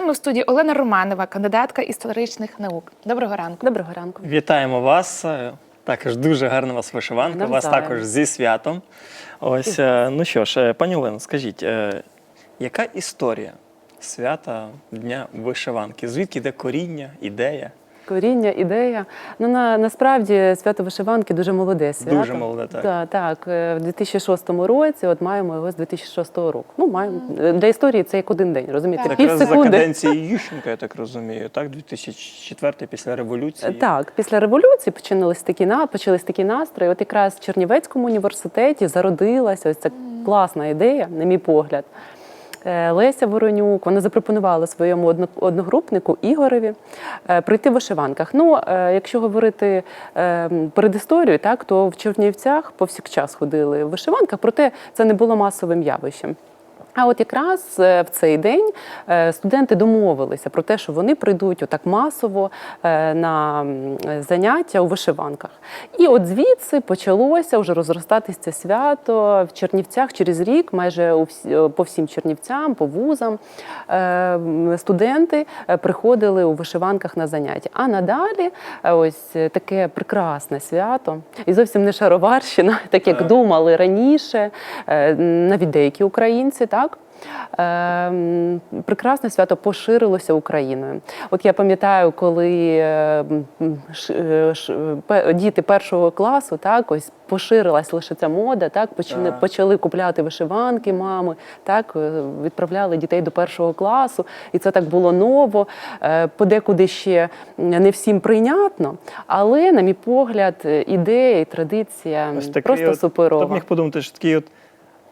нами в студії Олена Романова, кандидатка історичних наук. Доброго ранку. Доброго ранку. Вітаємо вас. Е, Також дуже гарна вас вишиванка. Вас Навзаєм. також зі святом. Ось, е, ну що ж, е, пані Олено, скажіть, яка історія свята Дня вишиванки? Звідки йде коріння, ідея? Коріння, ідея. Ну на насправді свято вишиванки дуже молоде свято. Дуже молоде, так. Так, так. е, В 2006 році, от маємо його з 2006 року. Ну, маємо для історії це як один день, розумієте? Так. Пів Якраз за секунди. каденції Ющенка, я так розумію, так? 2004 після революції. Так, після революції починались такі на почались такі настрої. От якраз в Чернівецькому університеті зародилася ось ця класна ідея, на мій погляд. Е, Леся Воронюк вона запропонувала своєму одно- одногрупнику Ігореві е, прийти в вишиванках. Ну, е, якщо говорити перед історією, так то в Чернівцях повсякчас ходили в вишиванках, проте це не було масовим явищем. А от якраз е, в цей день е, студенти домовилися про те, що вони прийдуть отак масово е, на заняття у вишиванках. І от звідси почалося вже розростатися це свято в Чернівцях через рік, майже по всім Чернівцям, по вузам. Студенти приходили у вишиванках на заняття. А надалі ось таке прекрасне свято, і зовсім не шароварщина, так як думали раніше, навіть деякі українці, так. Е, м, Прекрасне свято поширилося Україною. От я пам'ятаю, коли е, м, ш- е, діти першого класу, так ось поширилась лише ця мода, так почали, почали купляти вишиванки, мами, так е, відправляли дітей до першого класу, і це так було ново. Е, Подекуди ще не всім прийнятно, але, на мій погляд, ідея і традиція Ось такий просто Хто суперова. б міг подумати, що такий от,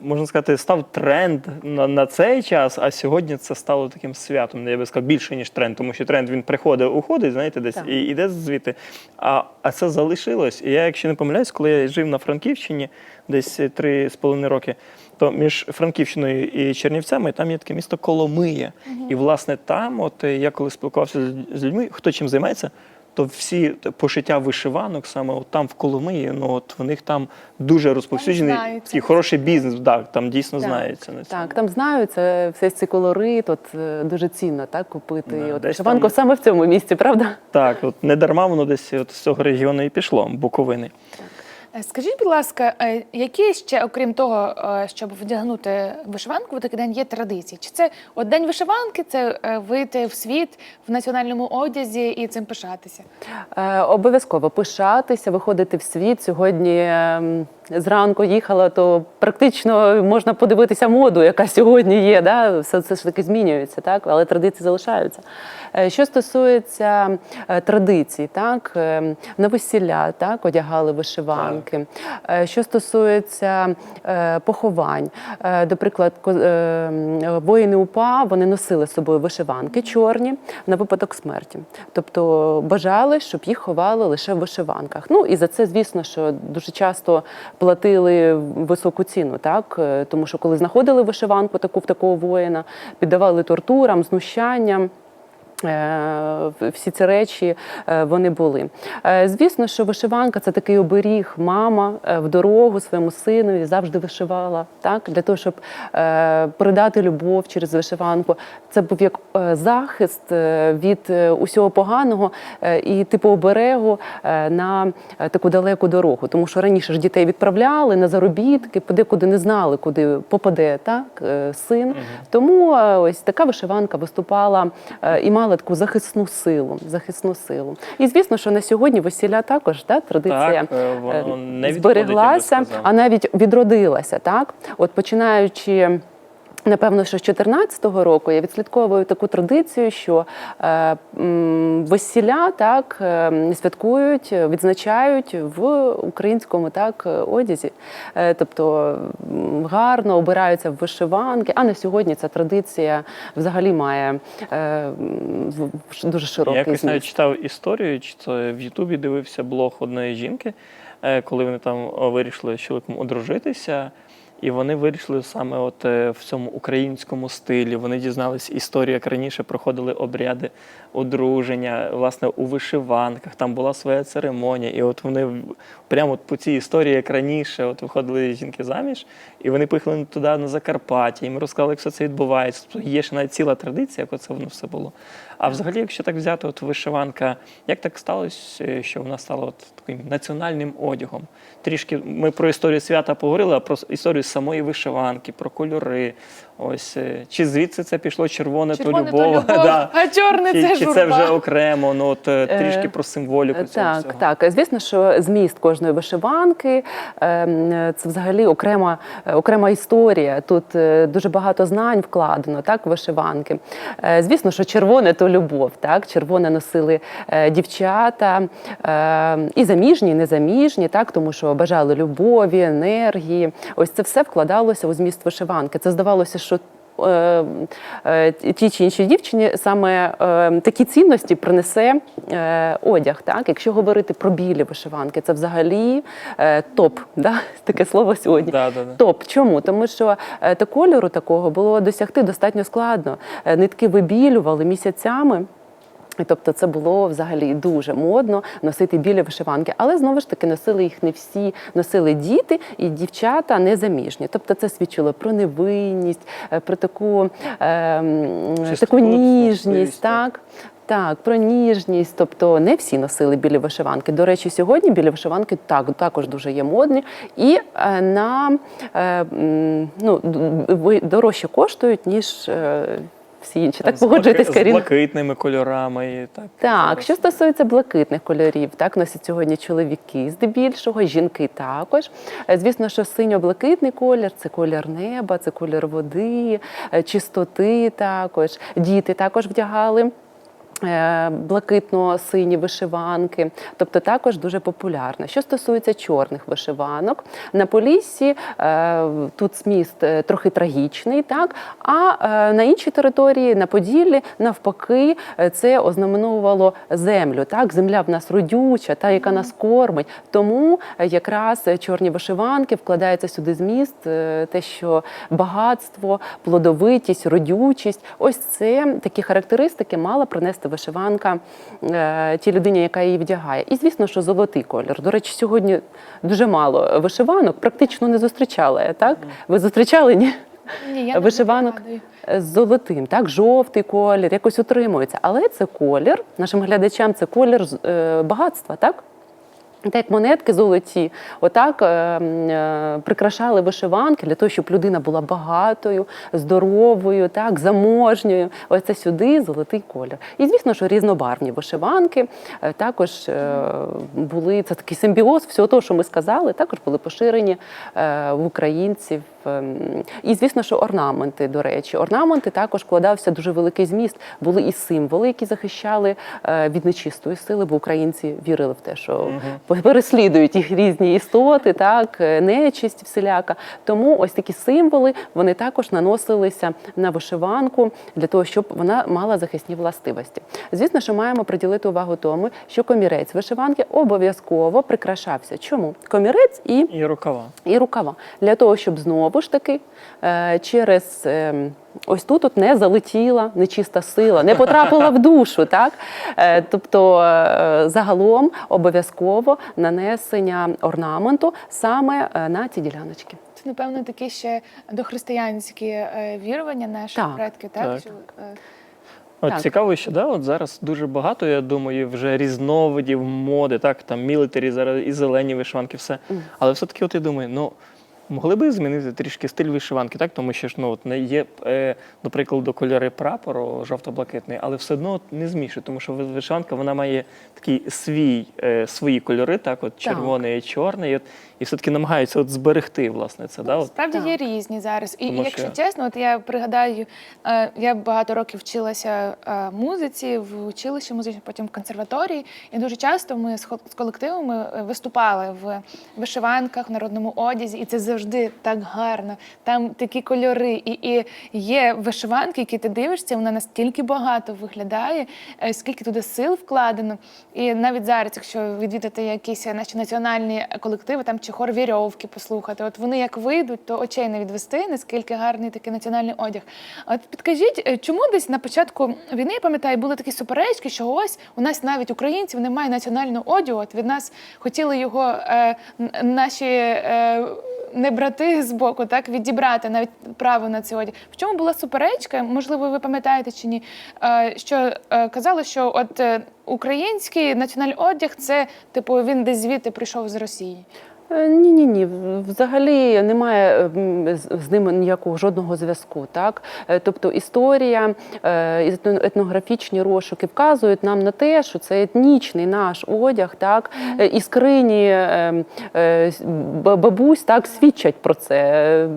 можна сказати, став тренд на, на цей час, а сьогодні це стало таким святом. Я би сказав, більше, ніж тренд, тому що тренд він приходить, уходить, знаєте, десь Так. і йде звідти. А, а це залишилось. І я, якщо не помиляюсь, коли я жив на Франківщині десь три з половиною роки, то між Франківщиною і Чернівцями там є таке місто Коломия. І, власне, там, от я коли спілкувався з людьми, хто чим займається, то всі пошиття вишиванок саме от там в Коломиї, ну от в них там дуже розповсюджений і хороший бізнес. Так, там дійсно Так, знаються на цьому. Так, там знаються все ці колорит, от е, дуже цінно так купити Да, от, вишиванку там- саме в цьому місці, правда? Так, от не дарма воно десь от з цього регіону і пішло, Буковини. Е, Скажіть, будь ласка, е, які ще, окрім того, е, щоб вдягнути вишиванку в такий день, є традиції? Чи це от день вишиванки, це е, вийти в світ в національному одязі і цим пишатися? Е, обов'язково пишатися, виходити в світ. Сьогодні ем, зранку їхала, то практично можна подивитися моду, яка сьогодні є. Да? Все це ж таки змінюється, так? але традиції залишаються. Е, Що стосується е, традицій, так? ем, на весілля так? одягали вишиванки. Е, Що стосується е, поховань, е, до прикладу, воїни УПА вони носили з собою вишиванки чорні на випадок смерті. Тобто бажали, щоб їх ховали лише в вишиванках. Ну і за це, звісно, що дуже часто платили високу ціну, так тому що коли знаходили вишиванку таку в такого воїна, піддавали тортурам, знущанням. Е, Всі ці речі е, вони були. Е, Звісно, що вишиванка це такий оберіг. Мама в дорогу своєму синові завжди вишивала, так для того, щоб передати любов через вишиванку. Це був як захист від усього поганого і типу оберегу на таку далеку дорогу. Тому що раніше ж дітей відправляли на заробітки, подекуди не знали, куди попаде так син. Тому ось така вишиванка виступала і мала таку захисну силу. Захисну силу. І звісно, що на сьогодні весілля також да, традиція Так, е, воно е, не збереглася, а навіть відродилася. Так, от починаючи. Напевно, що з 14-го року я відслідковую таку традицію, що е, м, весілля так е, святкують, відзначають в українському так одязі. Е, тобто гарно обираються в вишиванки. А на сьогодні ця традиція взагалі має е, дуже Я широкий якось навіть читав історію, чи це в Ютубі дивився блог одної жінки, е, коли вони там вирішили з чоловіком одружитися. І вони вирішили саме от е, в цьому українському стилі. Вони дізналися історію, як раніше проходили обряди одруження, власне, у вишиванках. Там була своя церемонія. І от вони прямо по цій історії, як раніше, от виходили жінки заміж, і вони поїхали туди на Закарпаття. Їм розказали, як все це відбувається. Тобто є ще навіть ціла традиція, як оце воно все було. А взагалі, якщо так взяти, от вишиванка, як так сталося, е, що вона стала от таким національним одягом? Трішки ми про історію свята поговорили, а про історію самої вишиванки, про кольори. Ось е, чи звідси це пішло червоне, Червоне то любов, да. а чорне чи, це чи журба. це вже окремо? Ну от е, трішки про символіку цього Так, всього. так. Звісно, що зміст кожної вишиванки ем, це взагалі окрема, окрема історія. Тут дуже багато знань вкладено, так, вишиванки. Звісно, що червоне то любов. Так? Червоне носили е, дівчата е, і заміжні, і незаміжні, так, тому що бажали любові, енергії. Ось це все вкладалося у зміст вишиванки. Це здавалося, що тій чи іншій дівчині саме е, такі цінності принесе е, одяг. Так? Якщо говорити про білі вишиванки, це взагалі е, топ, да? таке слово сьогодні. Да, да, да. Топ. Чому? Тому що е, та кольору такого було досягти достатньо складно. Е, Нитки вибілювали місяцями. Тобто це було взагалі дуже модно носити білі вишиванки, але знову ж таки носили їх не всі, носили діти і дівчата незаміжні. Тобто це свідчило про невинність, е, про таку, е, таку ніжність. Так? Так, про ніжність, тобто не всі носили білі вишиванки. До речі, сьогодні білі вишиванки так також дуже є модні і е, на е, ну, дорожче коштують ніж е, всі інші. Там Так погоджуєтесь, Карін? з блакитними кольорами. І так, Так, що стосується блакитних кольорів, так носять сьогодні чоловіки здебільшого, жінки також. Е, Звісно, що синьо-блакитний колір це колір неба, це колір води, е, чистоти також. Діти також вдягали. Е, Блакитно-сині вишиванки, тобто також дуже популярна. Що стосується чорних вишиванок, на Поліссі е, тут зміст е, трохи трагічний, так а на іншій території, на Поділлі, навпаки, це ознаменовувало землю. Так, земля в нас родюча, та яка нас кормить. Тому якраз чорні вишиванки вкладається сюди зміст, те, що багатство, плодовитість, родючість. Ось це такі характеристики мала принести вишиванка е, тій людині, яка її вдягає. І звісно, що золотий колір. До речі, сьогодні дуже мало вишиванок, практично не зустрічала. Так ви зустрічали? Ні? Ні, я вишиванок з золотим, так, жовтий колір, якось утримується. Але це колір, нашим глядачам це колір е, багатства, так? Так як монетки золоті, отак е, е, прикрашали вишиванки для того, щоб людина була багатою, здоровою, так, заможньою. Ось це сюди золотий колір. І звісно, що різнобарвні вишиванки е, також е, були це такий симбіоз всього того, що ми сказали, також були поширені е, в українців. Ем, І звісно, що орнаменти, до речі, орнаменти також вкладався дуже великий зміст. Були і символи, які захищали е, від нечистої сили, бо українці вірили в те, що переслідують їх різні істоти, так е, нечисть всіляка. Тому ось такі символи вони також наносилися на вишиванку для того, щоб вона мала захисні властивості. Звісно, що маємо приділити увагу тому, що комірець вишиванки обов'язково прикрашався. Чому комірець і І рукава. і рукава для того, щоб знову ж таки е, через е, ось тут от не залетіла нечиста сила, не потрапила в душу. Так? Е, Тобто загалом обов'язково нанесення орнаменту саме на ці діляночки. Це, напевно, такі ще дохристиянські вірування наших Так, предків, так? так. Що, От Так. цікаво, що да, от зараз дуже багато, я думаю, вже різновидів моди, так, там мілітарі, зараз і зелені вишиванки, все. Але все-таки, от я думаю, ну. Могли би змінити трішки стиль вишиванки, так? Тому що ж ну, от не є, е, до прикладу, кольори прапору жовто-блакитний, але все одно не змішує, тому що вишиванка вона має такий свій, е, свої кольори, так, от червоний і чорний, і, от, і все-таки намагаються от зберегти власне це. Да? Справді є різні зараз. І Тому якщо що- чесно, от я пригадаю, е, я багато років вчилася е, музиці в училищі музичному, потім в консерваторії. І дуже часто ми з колективами е, виступали в вишиванках, в народному одязі, і це завжди так гарно. Там такі кольори, і, і є вишиванки, які ти дивишся, вона настільки багато виглядає, скільки туди сил вкладено. І навіть зараз, якщо відвідати якісь наші національні колективи, там чи хор вірьовки послухати, от вони як вийдуть, то очей не відвести, наскільки гарний такий національний одяг. От підкажіть, е, чому десь на початку війни, я пам'ятаю, були такі суперечки, що ось у нас навіть українців немає національного одягу. От від нас хотіли його е, наші. Е, не брати з боку, так відібрати навіть право на цей одяг. В чому була суперечка? Можливо, ви пам'ятаєте чи ні? Е, що е, казали, що от український національний одяг це типу він десь звідти прийшов з Росії. Ні, ні, ні. Взагалі немає з з ними ніякого жодного зв'язку. Так, Е, тобто історія, е, етнографічні розшуки вказують нам на те, що це етнічний наш одяг, так Е, і скрині е, е, б- бабусь так свідчать про це.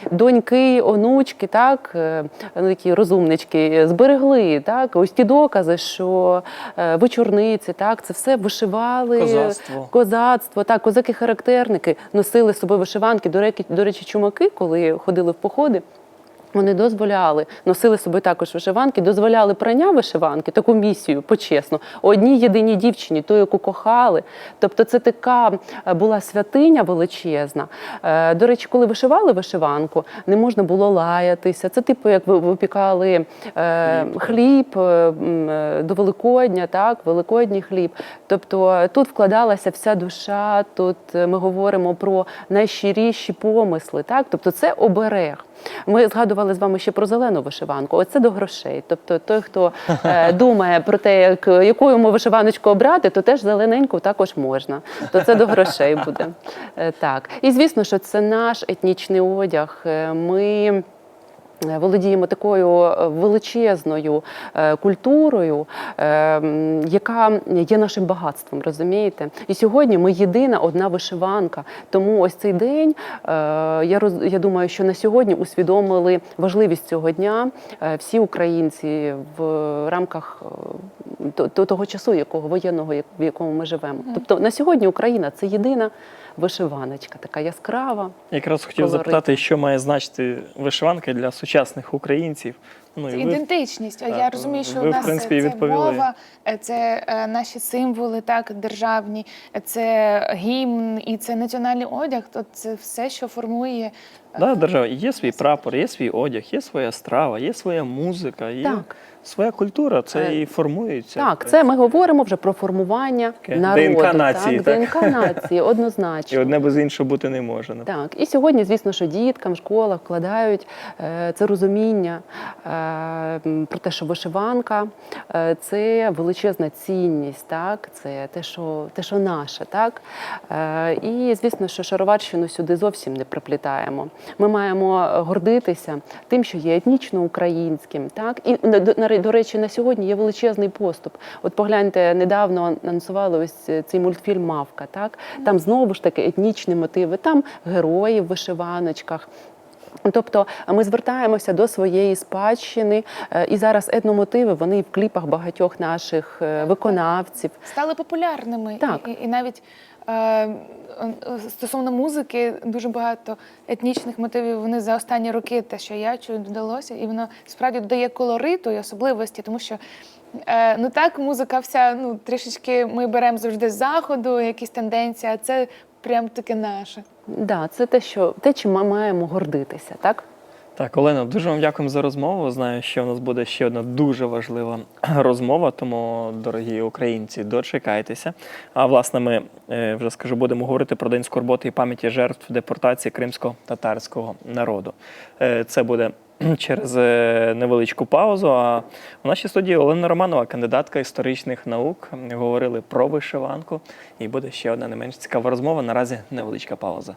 Е, е, Доньки, онучки, так, е, ну, такі розумнички, зберегли так, ось ті докази, що е, вечорниці, так, це все вишивали Козацтво. козацтво, так, козаки-характерники носили з собою вишиванки. До речі, до речі, чумаки, коли ходили в походи. Вони дозволяли, носили з собою також вишиванки, дозволяли прання вишиванки, таку місію почесно, одній єдиній дівчині, ту, яку кохали. Тобто це така е, була святиня величезна. Е, До речі, коли вишивали вишиванку, не можна було лаятися. Це типу, як ви випікали е, хліб до Великодня, так, Великодній хліб. Тобто тут вкладалася вся душа, тут ми говоримо про найщиріші помисли, так? Тобто це оберег. Ми згадували з вами ще про зелену вишиванку. Оце до грошей. Тобто той, хто е, думає про те, як, яку йому вишиваночку обрати, то теж зелененьку також можна. То це до грошей буде. Е, так. І звісно, що це наш етнічний одяг. Е, Ми володіємо такою е, величезною е, культурою, е, яка є нашим багатством, розумієте? І сьогодні ми єдина одна вишиванка. Тому ось цей день е, я роз, я думаю, що на сьогодні усвідомили важливість цього дня е, всі українці в рамках е, то- то- того часу, якого воєнного, в якому ми живемо. Тобто на сьогодні Україна це єдина вишиваночка, така яскрава. Якраз хотів Колорит. запитати, що має значити вишиванка для сучасних українців. Ну, Це і ви ідентичність. А Я розумію, що ви, у в нас принципі, це відповіли. мова, е, це е, наші символи, так державні, е, це гімн і це національний одяг. То це все, що формує е, Да, держава є свій прапор, є свій одяг, є своя страва, є своя музика, є Так. Своя культура. Це Е, і формується. Так, це ми говоримо вже про формування Таке народу. ДНК нації, так, так? ДНК нації, І одне без іншого бути не може. ну. Так, і сьогодні, звісно, що діткам в школах вкладають е, це розуміння е, про те, що вишиванка це величезна цінність, так, це те, що, те, що наше, так. І звісно, що Шароварщину сюди зовсім не приплітаємо. Ми маємо гордитися тим, що є етнічно українським, так. І на- до, речі, на сьогодні є величезний поступ. От погляньте, недавно анонсували ось цей мультфільм Мавка. Так там знову ж таки етнічні мотиви, там герої в вишиваночках. Тобто ми звертаємося до своєї спадщини, е, і зараз етномотиви вони в кліпах багатьох наших е, виконавців. стали популярними. Так. І, і навіть стосовно музики, дуже багато етнічних мотивів вони за останні роки, те, що я чую, додалося, і воно справді додає колориту і особливості, тому що. Е, ну так, музика вся ну трішечки ми беремо завжди з заходу, якісь тенденції, а це прям таке наше. Да, це те, що те, чим ми маємо гордитися, так? Так, Олено, дуже вам дякуємо за розмову. Знаю, що у нас буде ще одна дуже важлива розмова, тому, дорогі українці, дочекайтеся. А власне, ми е, вже скажу, будемо говорити про день скорботи і пам'яті жертв депортації кримсько-татарського народу. Е, Це буде через е, невеличку паузу. А в нашій студії Олена Романова, кандидатка історичних наук, говорили про вишиванку. І буде ще одна не менш цікава розмова. Наразі невеличка пауза.